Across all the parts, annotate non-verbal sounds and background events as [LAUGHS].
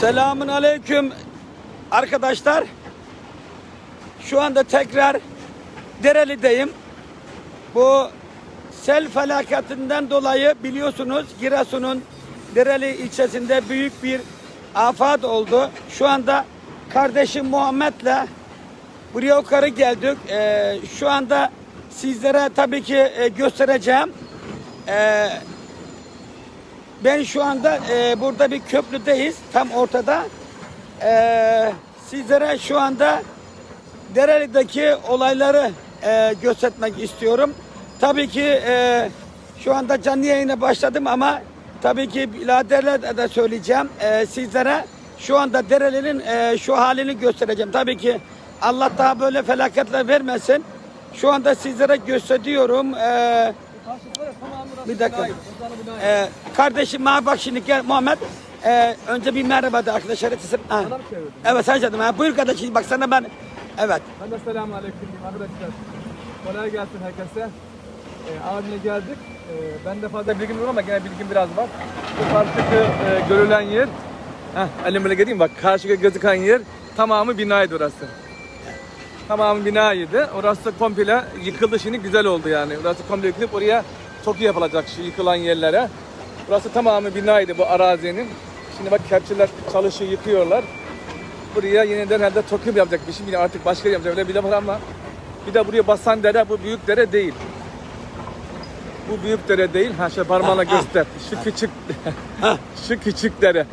Selamun aleyküm arkadaşlar. Şu anda tekrar Dereli'deyim. Bu sel felaketinden dolayı biliyorsunuz Giresun'un Dereli ilçesinde büyük bir afat oldu. Şu anda kardeşim Muhammed'le buraya yukarı geldik. Ee, şu anda sizlere tabii ki e, göstereceğim. Ee, ben şu anda e, burada bir köprüdeyiz. Tam ortada. E, sizlere şu anda Dereli'deki olayları e, göstermek istiyorum. Tabii ki e, şu anda canlı yayına başladım ama tabii ki biraderle de söyleyeceğim. E, sizlere şu anda Dereli'nin e, şu halini göstereceğim. Tabii ki Allah daha böyle felaketler vermesin. Şu anda sizlere gösteriyorum. E, bir dakika. Ee, kardeşim ma bak şimdi gel Muhammed. Ee, önce bir merhaba de arkadaşlar. Ha. mı çevirdin? Evet sen canım. Ha. Buyur kardeşim bak sana ben. Evet. Ben de selamun aleyküm arkadaşlar. Kolay gelsin herkese. Ee, abimle geldik. Ee, ben de fazla bilgim yok ama gene bilgim biraz var. Bu karşıki e, görülen yer, heh, elimle geleyim bak karşıki gözüken yer tamamı binaydı orası. Tamamı binaydı. Orası komple yıkıldı şimdi güzel oldu yani. Orası komple yıkılıp oraya TOKİ yapılacak şu yıkılan yerlere. Burası tamamı binaydı bu arazinin. Şimdi bak kepçeler çalışıyor, yıkıyorlar. Buraya yeniden herhalde TOKİ yapacak bir şey yine artık başka yapacak öyle bir laf var ama bir de buraya basan dere bu büyük dere değil. Bu büyük dere değil. Ha şöyle parmağına Ha, ha. göster. Şu küçük [LAUGHS] şu küçük dere.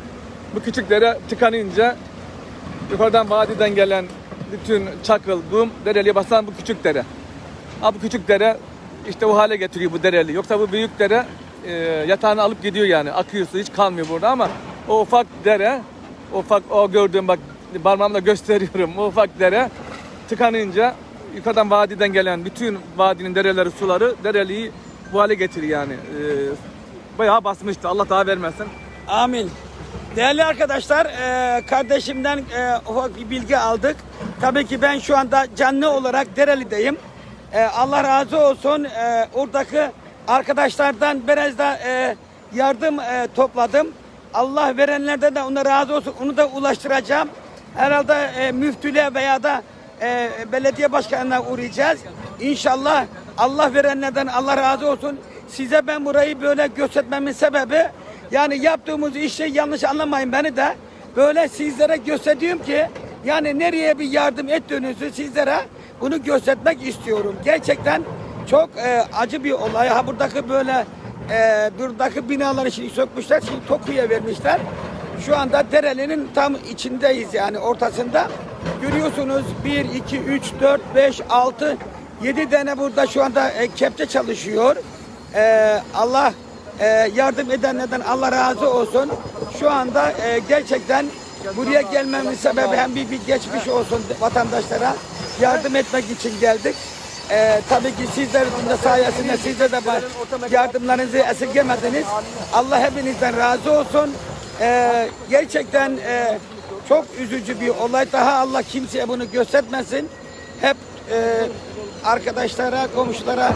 Bu küçük dere tıkanınca yukarıdan vadiden gelen bütün çakıl, kum, dereliğe basan bu küçük dere. Ha bu küçük dere işte o hale getiriyor bu dereli. Yoksa bu büyük dere e, yatağını alıp gidiyor yani. Akıyor su hiç kalmıyor burada ama o ufak dere, o ufak o gördüğüm bak parmağımla gösteriyorum. [LAUGHS] O ufak dere tıkanınca yukarıdan vadiden gelen bütün vadinin dereleri, suları dereliği bu hale getiriyor yani. E, bayağı basmıştı. Allah daha vermesin. Amin. Değerli arkadaşlar, e, kardeşimden e, ufak bir bilgi aldık. Tabii ki ben şu anda canlı olarak Dereli'deyim. E, Allah razı olsun. E, oradaki arkadaşlardan biraz da e, yardım e, topladım. Allah verenlerden de ona razı olsun. Onu da ulaştıracağım. Herhalde e, müftüle veya da e, belediye başkanına uğrayacağız. İnşallah Allah verenlerden Allah razı olsun. Size ben burayı böyle göstermemin sebebi yani yaptığımız işi yanlış anlamayın beni de böyle sizlere gösteriyorum ki yani nereye bir yardım ettiğinizi sizlere bunu göstermek istiyorum. Gerçekten çok e, acı bir olay. Ha buradaki böyle e, buradaki binaları şimdi sökmüşler, şimdi Toku'ya vermişler. Şu anda Dereli'nin tam içindeyiz yani ortasında. Görüyorsunuz 1, 2, 3, 4, 5, 6, 7 tane burada şu anda e, kepçe çalışıyor. E, Allah e, yardım edenlerden Allah razı olsun. Şu anda e, gerçekten buraya gelmemin sebebi hem bir, bir geçmiş olsun vatandaşlara yardım etmek için geldik. E, tabii ki sizlerin de sayesinde sizler de bu yardımlarınızı esirgemediniz. Allah hepinizden razı olsun. E, gerçekten e, çok üzücü bir olay. Daha Allah kimseye bunu göstermesin. Hep e, arkadaşlara, komşulara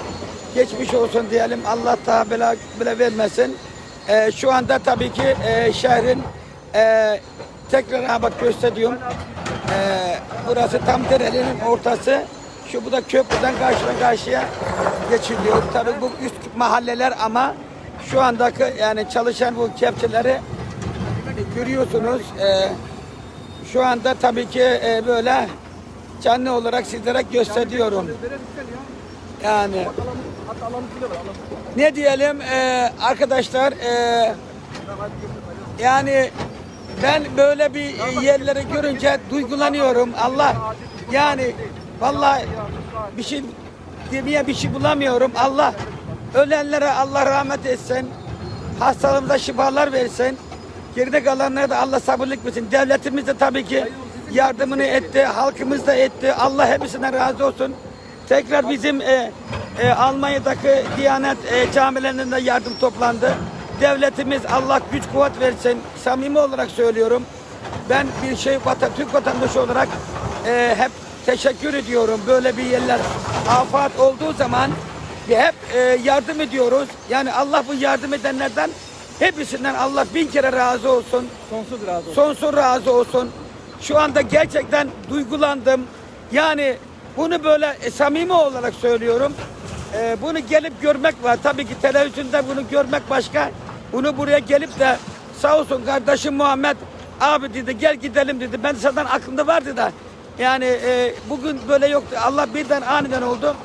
geçmiş olsun diyelim. Allah daha bela, bela vermesin. E, şu anda tabii ki e, şehrin e, tekrar bak gösteriyorum. E, burası tam Dereli'nin ortası. Şu bu da köprüden karşıdan karşıya geçiliyor. Tabii bu üst mahalleler ama şu andaki yani çalışan bu kepçeleri görüyorsunuz. E, şu anda tabii ki e, böyle canlı olarak sizlere gösteriyorum. Yani ne diyelim e, arkadaşlar e, yani ben böyle bir yerleri görünce duygulanıyorum. Allah yani vallahi bir şey demeye bir şey bulamıyorum. Allah ölenlere Allah rahmet etsin. Hastalığımıza şifalar versin. Geride kalanlara da Allah sabırlık versin. Devletimiz de tabii ki yardımını etti. Halkımız da etti. Allah hepsinden razı olsun. Tekrar bizim e, e, Almanya'daki Diyanet e, camilerinde de yardım toplandı. Devletimiz Allah güç kuvvet versin. Samimi olarak söylüyorum. Ben bir şey vatan, Türk vatandaşı olarak e, hep teşekkür ediyorum. Böyle bir yerler afat olduğu zaman hep e, yardım ediyoruz. Yani Allah bu yardım edenlerden Hepsinden Allah bin kere razı olsun. Sonsuz razı olsun. Sonsuz razı olsun. Şu anda gerçekten duygulandım. Yani bunu böyle e, samimi olarak söylüyorum. E, bunu gelip görmek var. Tabii ki televizyonda bunu görmek başka. Bunu buraya gelip de sağ olsun kardeşim Muhammed abi dedi gel gidelim dedi. Ben zaten aklımda vardı da. Yani e, bugün böyle yoktu. Allah birden aniden oldu.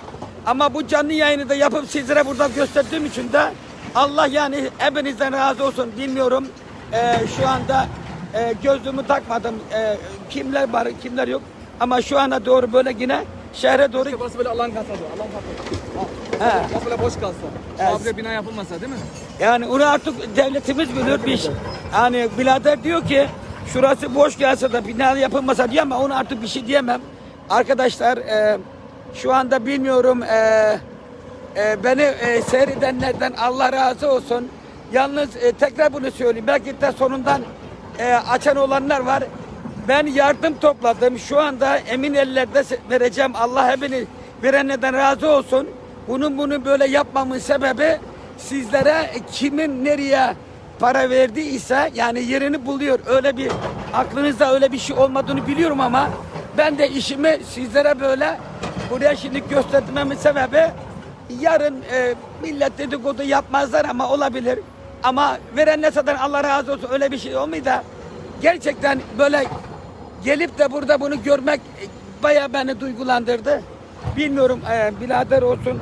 Ama bu canlı yayını da yapıp sizlere burada gösterdiğim için de Allah yani hepinizden razı olsun. Bilmiyorum e, şu anda e, gözlüğümü takmadım. E, kimler var kimler yok. Ama şu ana doğru böyle yine şehre doğru İşte burası böyle alan kalsa diyor. Alan kalsa. He. Burası böyle boş kalsa. Evet. Fabrika bina yapılmasa değil mi? Yani onu artık devletimiz bilir bir şey. Yani birader diyor ki şurası boş gelse de bina yapılmasa diye ama onu artık bir şey diyemem. Arkadaşlar e, şu anda bilmiyorum e, e, beni e, seyredenlerden Allah razı olsun. Yalnız e, tekrar bunu söyleyeyim. Belki de sonundan e, açan olanlar var. Ben yardım topladım. Şu anda emin ellerde vereceğim. Allah hepini verenlerden razı olsun. Bunun bunu böyle yapmamın sebebi sizlere kimin nereye para verdiyse yani yerini buluyor. Öyle bir aklınızda öyle bir şey olmadığını biliyorum ama ben de işimi sizlere böyle buraya şimdi göstermemin sebebi yarın e, millet dedikodu yapmazlar ama olabilir. Ama verenler zaten Allah razı olsun öyle bir şey olmuyor da gerçekten böyle gelip de burada bunu görmek e, bayağı beni duygulandırdı. Bilmiyorum e, birader olsun.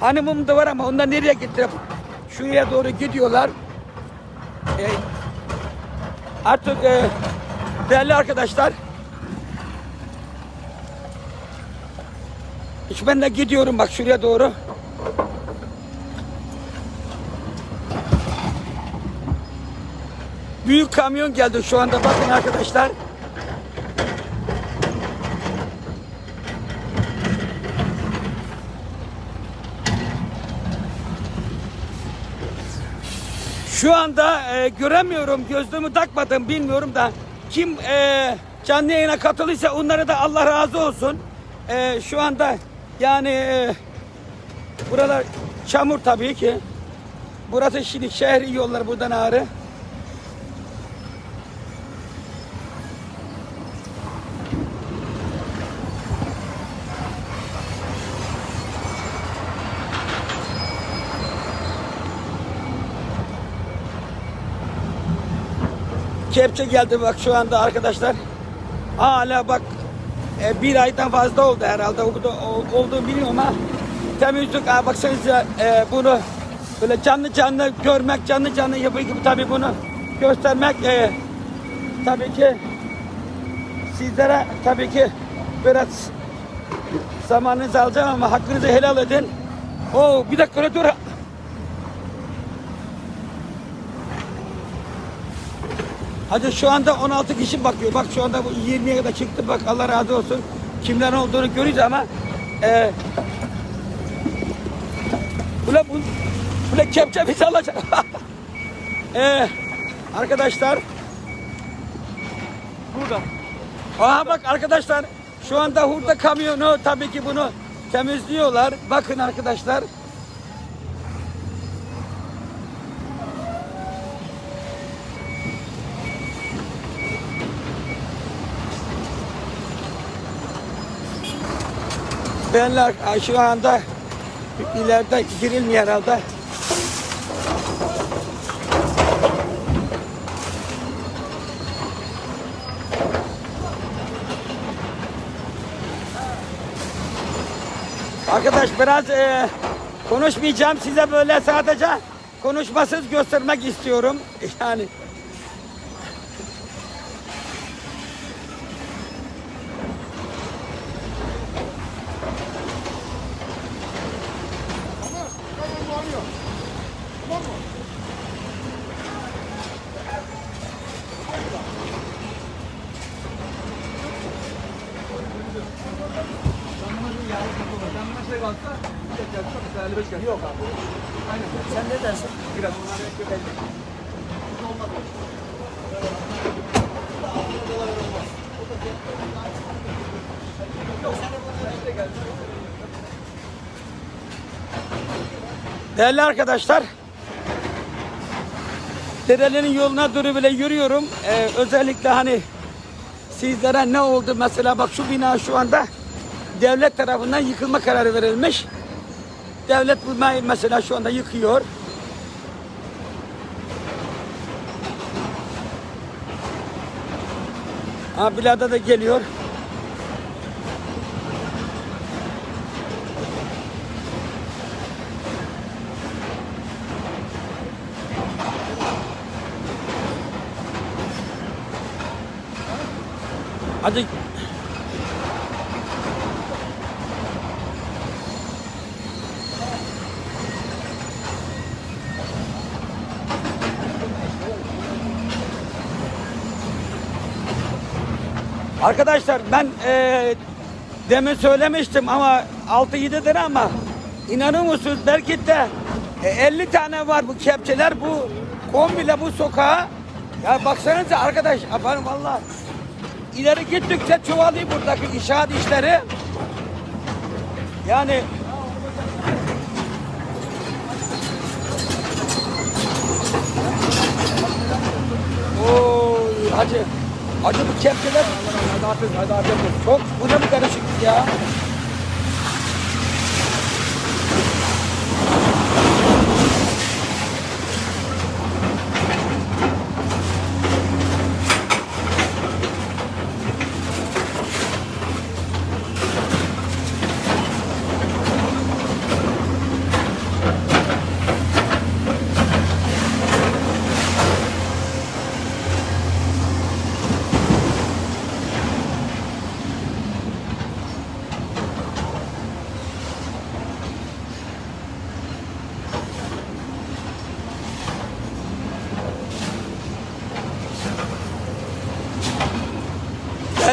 Hanımım da var ama onlar nereye gitti? Şuraya doğru gidiyorlar. E, artık e, değerli arkadaşlar Hiç ben de gidiyorum bak şuraya doğru. Büyük kamyon geldi şu anda bakın arkadaşlar. Şu anda e, göremiyorum, gözlüğümü takmadım bilmiyorum da kim e, canlı yayına katılıysa onlara da Allah razı olsun. E, şu anda yani e, buralar çamur tabii ki. Burası şimdi şehri yollar buradan ağrı. Kepçe geldi bak şu anda arkadaşlar. Hala bak e, bir aydan fazla oldu herhalde oldu, ol- olduğunu bilmiyorum ama temizlik ha, baksanıza e, bunu böyle canlı canlı görmek canlı canlı yapıyor gibi tabii bunu göstermek e, tabii ki sizlere tabii ki biraz zamanınızı alacağım ama hakkınızı helal edin. Oo bir dakika dur. Hadi şu anda 16 kişi bakıyor. Bak şu anda bu 20'ye kadar çıktı. Bak Allah razı olsun. Kimlerin olduğunu görüyoruz ama e, Ula bu Ula kepçe bizi alacak. e, arkadaşlar Burada. Aha bak arkadaşlar şu anda hurda kamyonu tabii ki bunu temizliyorlar. Bakın arkadaşlar. Benler şu anda ileride girilmiyor herhalde. Arkadaş biraz e, konuşmayacağım size böyle sadece konuşmasız göstermek istiyorum. [LAUGHS] Yani 55 gelse. Yok abi. Aynen. Sen ne dersin? Biraz. değerli arkadaşlar Derelerin yoluna doğru bile yürüyorum. Ee, özellikle hani sizlere ne oldu mesela bak şu bina şu anda devlet tarafından yıkılma kararı verilmiş. Devlet bu mesela şu anda yıkıyor. Ha Bilada da geliyor. Hadi Arkadaşlar ben eee demin söylemiştim ama 6-7 lira ama inanır mısınız? Belki de e, 50 tane var bu kepçeler bu kombiyle bu sokağa. Ya baksanıza arkadaş efendim valla ileri gittikçe çoğalıyor buradaki inşaat işleri. Yani Oy hacı Hacı bu kepçeler Hadi Hafiz, hadi Hafiz. çok bu ne bu karışıklık ya.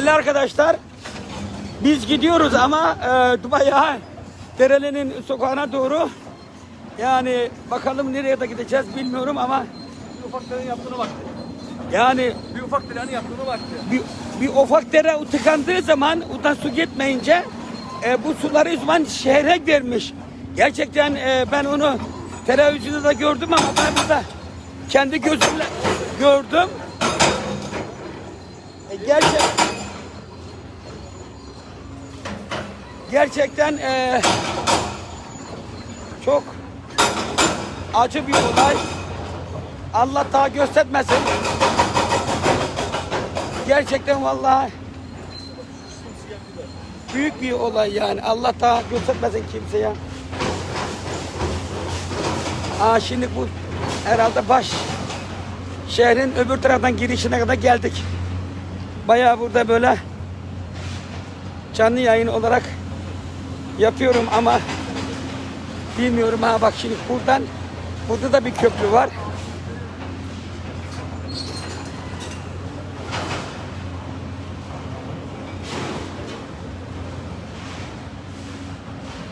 Değerli arkadaşlar biz gidiyoruz ama e, bayağı Dereli'nin sokağına doğru yani bakalım nereye de gideceğiz bilmiyorum ama Bir ufak trenin yaptığını vakti. yani Bir ufak trenin yaptığını vakti. bir, bir ufak dere tıkandığı zaman oradan su gitmeyince e, bu suları zaman şehre vermiş. Gerçekten e, ben onu televizyonda da gördüm ama ben burada kendi gözümle gördüm. E, gerçek gerçekten e, çok acı bir olay. Allah daha göstermesin. Gerçekten vallahi büyük bir olay yani. Allah daha göstermesin kimseye. Aa şimdi bu herhalde baş şehrin öbür taraftan girişine kadar geldik. Bayağı burada böyle canlı yayın olarak yapıyorum ama bilmiyorum ha bak şimdi buradan burada da bir köprü var.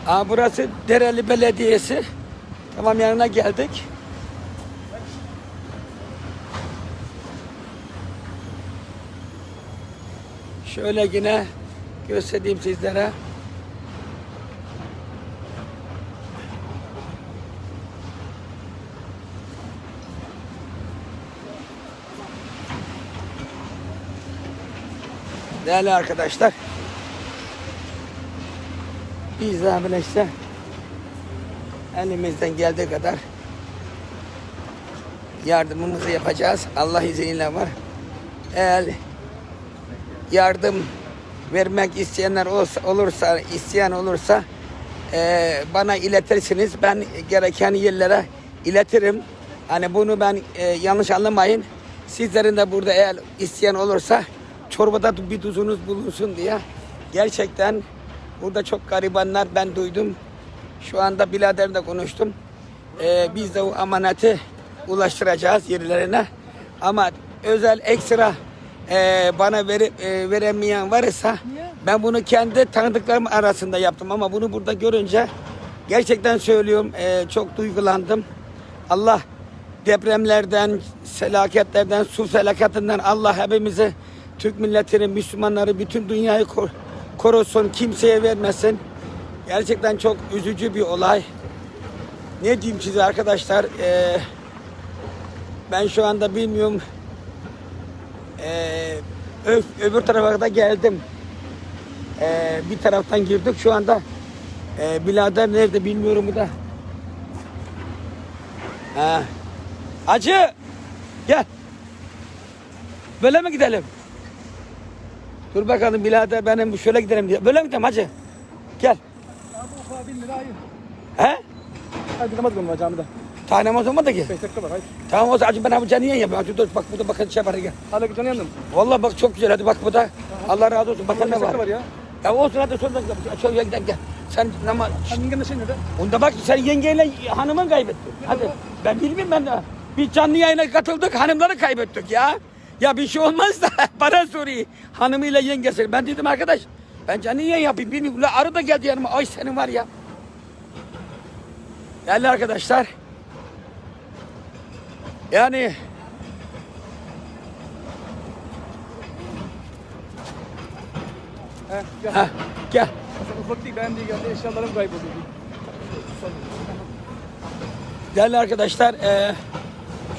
Aa, burası Dereli Belediyesi. Tamam yanına geldik. Şöyle yine göstereyim sizlere. Değerli arkadaşlar. Biz de işte elimizden geldiği kadar yardımımızı yapacağız. Allah izniyle var. Eğer yardım vermek isteyenler olsa, olursa, isteyen olursa eee, bana iletirsiniz. Ben gereken yerlere iletirim. Hani bunu ben eee, yanlış anlamayın. Sizlerin de burada eğer isteyen olursa çorbada bir tuzunuz bulunsun diye. Gerçekten burada çok garibanlar ben duydum. Şu anda biraderle konuştum. Eee, biz de o amaneti ulaştıracağız yerlerine. Ama özel ekstra eee, bana verip eee, veremeyen varsa ben bunu kendi tanıdıklarım arasında yaptım ama bunu burada görünce gerçekten söylüyorum eee, çok duygulandım. Allah depremlerden, felaketlerden, su felaketinden Allah hepimizi Türk milletini, Müslümanları, bütün dünyayı kor- korusun, kimseye vermesin. Gerçekten çok üzücü bir olay. Ne diyeyim size arkadaşlar? Eee Ben şu anda bilmiyorum. Ee, ö- öbür tarafa da geldim. Ee, bir taraftan girdik şu anda. Ee, birader nerede bilmiyorum bu da. Ha. Acı gel. Böyle mi gidelim? Dur bakalım birader benim şöyle gidelim diye. Böyle mi gidelim hacı? Gel. Abi ufağa bin lira hayır. He? Hadi namaz kılma camide. Tane namaz olmadı ki. 5 dakika var hayır. Tamam o zaman acı ben abi canı yiyen yapayım. Acı dur bak burada bakın şey var gel. Hala gideceksin yandım. Vallahi bak çok güzel hadi bak bu da. Allah razı olsun. Bakın 5 ne var. var ya. Ya olsun hadi sonra şöyle gidelim gel. Sen namaz. Sen yengen de şey nerede? Onda bak sen yengeyle hanımın kaybetti. Hadi ben bilmiyorum ben de. Bir canlı yayına katıldık hanımları kaybettik ya. Ya bir şey olmaz da [LAUGHS] bana soruyor. Hanımıyla yengesi. Ben dedim arkadaş ben yayın yapayım bilmiyorum. La arı da geldi yanıma. Ay senin var ya. Değerli arkadaşlar. Yani He gel. heh, gel. Sen ufak değil ben de geldi eşyalarım kayboldu. Değerli arkadaşlar eee,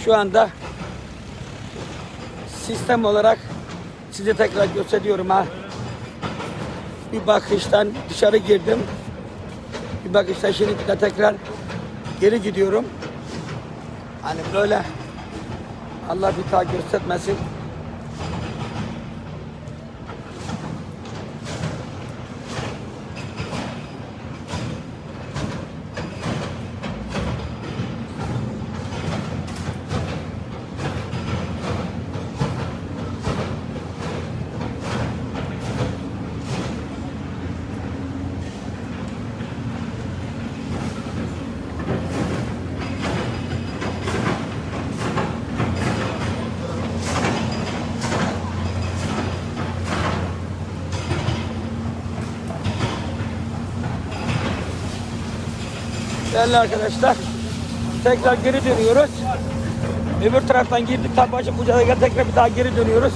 şu anda sistem olarak size tekrar gösteriyorum ha. Bir bakıştan dışarı girdim. Bir bakıştan şimdi de tekrar geri gidiyorum. Hani böyle Allah bir daha göstermesin. Değerli arkadaşlar tekrar geri dönüyoruz. Öbür taraftan girdik kucağına gel tekrar bir daha geri dönüyoruz.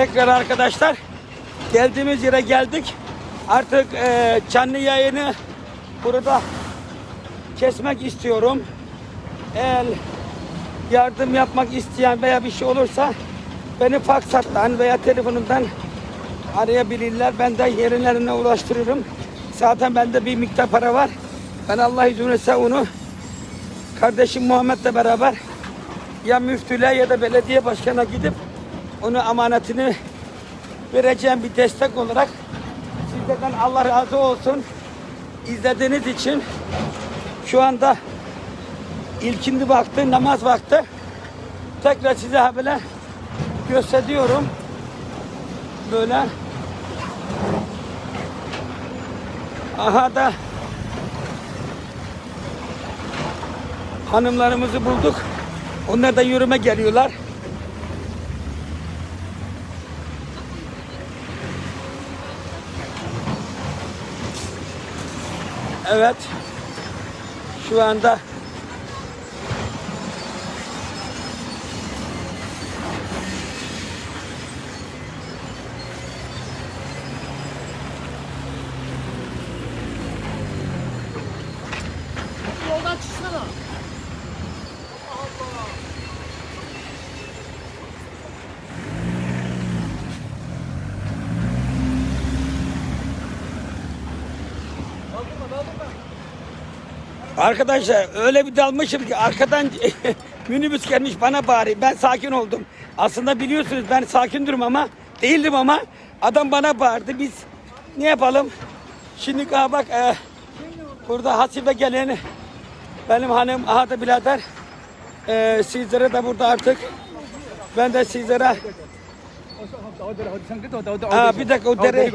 Tekrar arkadaşlar geldiğimiz yere geldik. Artık eee canlı yayını burada kesmek istiyorum. Eğer yardım yapmak isteyen veya bir şey olursa beni faksattan veya telefonumdan arayabilirler. Ben de yerlerine ulaştırırım. Zaten bende bir miktar para var. Ben Allah izin verirse onu kardeşim Muhammed'le beraber ya müftüle ya da belediye başkanına gidip onu amanetini vereceğim bir destek olarak sizlerden Allah razı olsun izlediğiniz için şu anda ilkindi vakti namaz vakti tekrar size böyle gösteriyorum böyle Aha da hanımlarımızı bulduk. Onlar da yürüme geliyorlar. Evet. Şu anda Yoldan çıksana. Arkadaşlar öyle bir dalmışım ki arkadan [LAUGHS] minibüs gelmiş bana bari. Ben sakin oldum. Aslında biliyorsunuz ben sakin durum ama değildim ama adam bana bağırdı. Biz ne yapalım? Şimdi aha bak e, burada hasibe gelen benim hanım aha da birader e, sizlere de burada artık ben de sizlere Aa, bir dakika, o dere-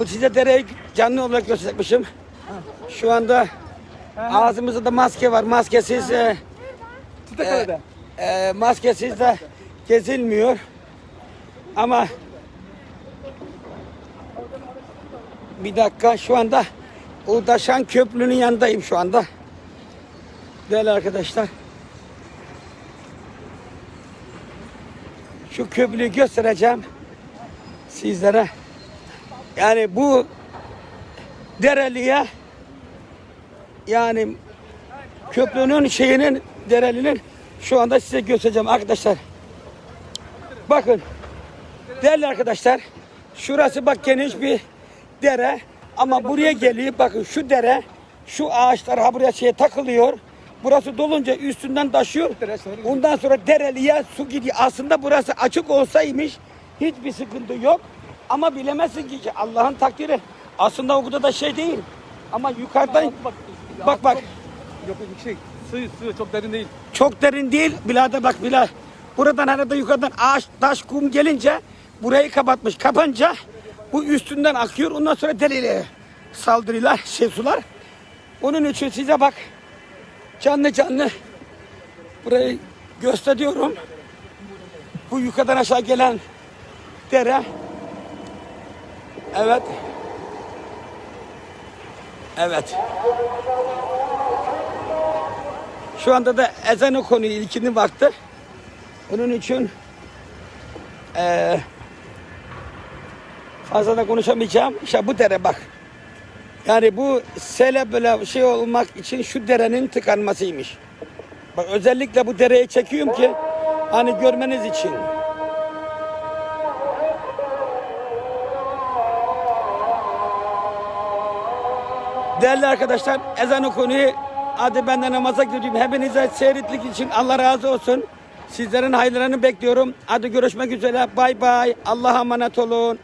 o size dereyi canlı olarak göstermişim. Şu anda ağzımızda da maske var. Maskesiz e, Çitekale'de. e, maskesiz de gezilmiyor. Ama bir dakika şu anda Udaşan Köprü'nün yanındayım şu anda. Değerli arkadaşlar. Şu köprüyü göstereceğim sizlere. Yani bu Dereli'ye yani köprünün şeyinin Dereli'nin şu anda size göstereceğim arkadaşlar. Bakın değerli arkadaşlar şurası bak geniş bir dere ama buraya geliyor bakın şu dere şu ağaçlar ha buraya şeye takılıyor. Burası dolunca üstünden taşıyor. Ondan sonra dereliye su gidiyor. Aslında burası açık olsaymış hiçbir sıkıntı yok. Ama bilemezsin ki Allah'ın takdiri. Aslında o kadar da şey değil. Ama yukarıdan bak bak Yok yok şey. Suyu suyu çok derin değil. çok derin değil. Birader bak birader. Buradan arada yukarıdan ağaç, taş, kum gelince burayı kapatmış. Kapanca bu üstünden akıyor. Ondan sonra deliyle saldırıyorlar şey sular. Onun için size bak canlı canlı burayı gösteriyorum. Bu yukarıdan aşağı gelen dere. Evet. Evet. Şu anda da ezan okunuyor ilkinin vakti. Onun için eee fazla da konuşamayacağım. İşte bu dere bak. Yani bu sele böyle şey olmak için şu derenin tıkanmasıymış. Bak özellikle bu dereyi çekiyorum ki hani görmeniz için. Değerli arkadaşlar ezan okunuyor. Hadi ben de namaza gidiyorum. Hepinize seyretlik için Allah razı olsun. Sizlerin hayırlarını bekliyorum. Hadi görüşmek üzere. Bay bay. Allah'a emanet olun.